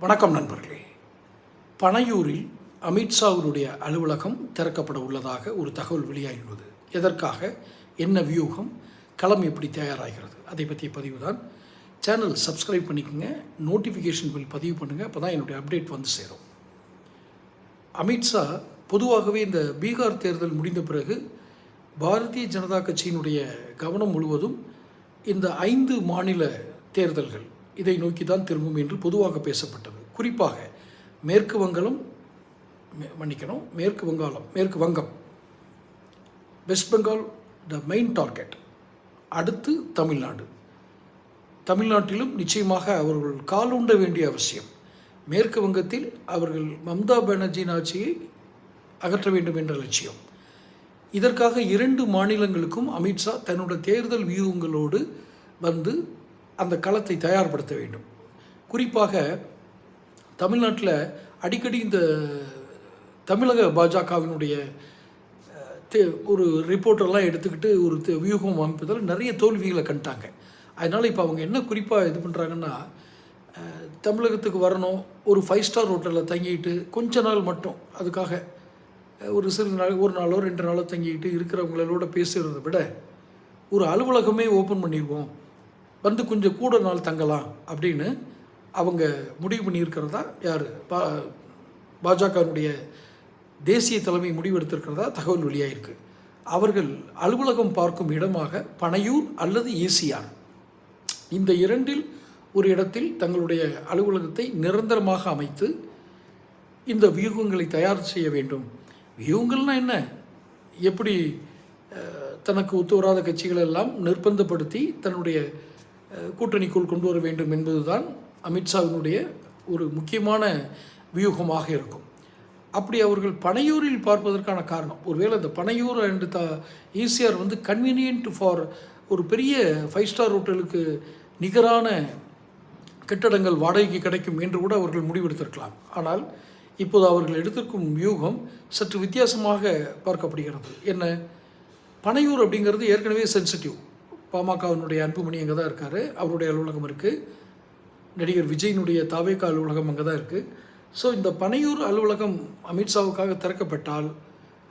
வணக்கம் நண்பர்களே. பனையூரில் அமித்ஷாவினுடைய அலுவலகம் திறக்கப்பட உள்ளதாக ஒரு தகவல் வெளியாகியுள்ளது. எதற்காக? என்ன வியூகம்? களம் எப்படி தயாராகிறது? அதை பற்றிய பதிவு தான் சேனல் சப்ஸ்கிரைப் பண்ணிக்கோங்க. நோட்டிஃபிகேஷன் பில் பதிவு பண்ணுங்கள் அப்போ தான் என்னுடைய அப்டேட் வந்து சேரும். அமித்ஷா பொதுவாகவே இந்த பீகார் தேர்தல் முடிந்த பிறகு பாரதிய ஜனதா கட்சியினுடைய கவனம் முழுவதும் இந்த ஐந்து மாநில தேர்தல்கள் இதை நோக்கி தான் திரும்பும் என்று பொதுவாக பேசப்பட்டது. குறிப்பாக மேற்கு வங்காளம் மன்னிக்கணும் மேற்கு வங்காளம் மேற்கு வங்கம். West Bengal the main target அடுத்து தமிழ்நாடு. தமிழ்நாட்டிலும் நிச்சயமாக அவர்கள் காலூண்ட வேண்டிய அவசியம். மேற்கு வங்கத்தில் அவர்கள் மம்தா பானர்ஜியின் ஆட்சியை அகற்ற வேண்டும் என்ற லட்சியம். இதற்காக இரண்டு மாநிலங்களுக்கும் அமித்ஷா தன்னுடைய தேர்தல் வியூகங்களோடு வந்து அந்த களத்தை தயார்படுத்த வேண்டும். குறிப்பாக தமிழ்நாட்டில் அடிக்கடி இந்த தமிழக பாஜகவினுடைய தே- ஒரு ரிப்போர்ட்டெல்லாம் எடுத்துக்கிட்டு ஒரு வியூகம் அமைப்பதால் நிறைய தோல்விகளை கண்டாங்க. அதனால் இப்போ அவங்க என்ன குறிப்பாக இது பண்ணுறாங்கன்னா தமிழகத்துக்கு வரணும் ஒரு ஃபைவ் ஸ்டார் ஹோட்டலில் தங்கிட்டு கொஞ்ச நாள் மட்டும் அதுக்காக ஒரு சிறு நாள் ஒரு நாளோ ரெண்டு நாளோ தங்கிட்டு இருக்கிறவங்களோட பேசுகிறத விட ஒரு அலுவலகமே ஓப்பன் பண்ணிடுவோம் வந்து கொஞ்சம் கூட நாள் தங்கலாம் அப்படின்னு அவங்க முடிவு பண்ணியிருக்கிறதா? யார்? பா பாஜகவினுடைய தேசிய தலைமை முடிவெடுத்திருக்கிறதா தகவல் வெளியாயிருக்கு. அவர்கள் அலுவலகம் பார்க்கும் இடமாக பனையூர் அல்லது ஈசிஆர் இந்த இரண்டில் ஒரு இடத்தில் தங்களுடைய அலுவலகத்தை நிரந்தரமாக அமைத்து இந்த வியூகங்களை தயார் செய்ய வேண்டும். வியூகங்கள்னால் என்ன? எப்படி தனக்கு ஒத்து வராத கட்சிகள் எல்லாம் நிர்பந்தப்படுத்தி தன்னுடைய கூட்டணிக்குள் கொண்டு வர வேண்டும் என்பதுதான் அமித்ஷாவினுடைய ஒரு முக்கியமான வியூகமாக இருக்கும். அப்படி அவர்கள் பனையூரில் பார்ப்பதற்கான காரணம். ஒருவேளை இந்த பனையூர் அண்ட் த ஈசிஆர் வந்து கன்வீனியன்ட் ஃபார் ஒரு பெரிய ஃபைவ் ஸ்டார் ஹோட்டலுக்கு நிகரான கட்டடங்கள் வாடகைக்கு கிடைக்கும் என்று கூட அவர்கள் முடிவெடுத்திருக்கலாம். ஆனால் இப்போது அவர்கள் எடுத்திருக்கும் வியூகம் சற்று வித்தியாசமாக பார்க்கப்படுகிறது. என்ன? பனையூர் அப்படிங்கிறது ஏற்கனவே சென்சிட்டிவ் பாமகவினுடைய அன்புமணி அங்கே தான் இருக்கார். அவருடைய அலுவலகம் இருக்குது நடிகர் விஜயினுடைய தாவேக்கா அலுவலகம் அங்கே தான் இருக்குது ஸோ இந்த பனையூர் அலுவலகம் அமித்ஷாவுக்காக திறக்கப்பட்டால்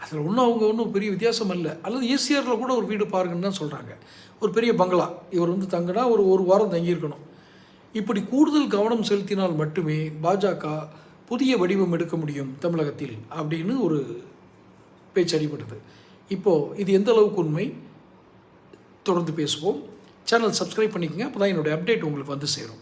அதில் ஒன்றும் அவங்க ஒன்றும் பெரிய வித்தியாசம் இல்லை. அல்லது ஈசிஆரில் கூட ஒரு வீடு பாருங்கன்னு தான் சொல்கிறாங்க ஒரு பெரிய பங்களா. இவர் வந்து தங்கினா ஒரு ஒரு வாரம் தங்கியிருக்கணும். இப்படி கூடுதல் கவனம் செலுத்தினால் மட்டுமே பாஜக புதிய வடிவம் எடுக்க முடியும் தமிழகத்தில் அப்படின்னு ஒரு பேச்சு அடிபடுது. இப்போது இது எந்த அளவுக்கு உண்மை? தொடர்ந்து பேசுவோம். சேனல் சப்ஸ்கிரைப் பண்ணிக்கோங்க. அப்போ தான் என்னுடைய அப்டேட் உங்களுக்கு வந்து சேரும்.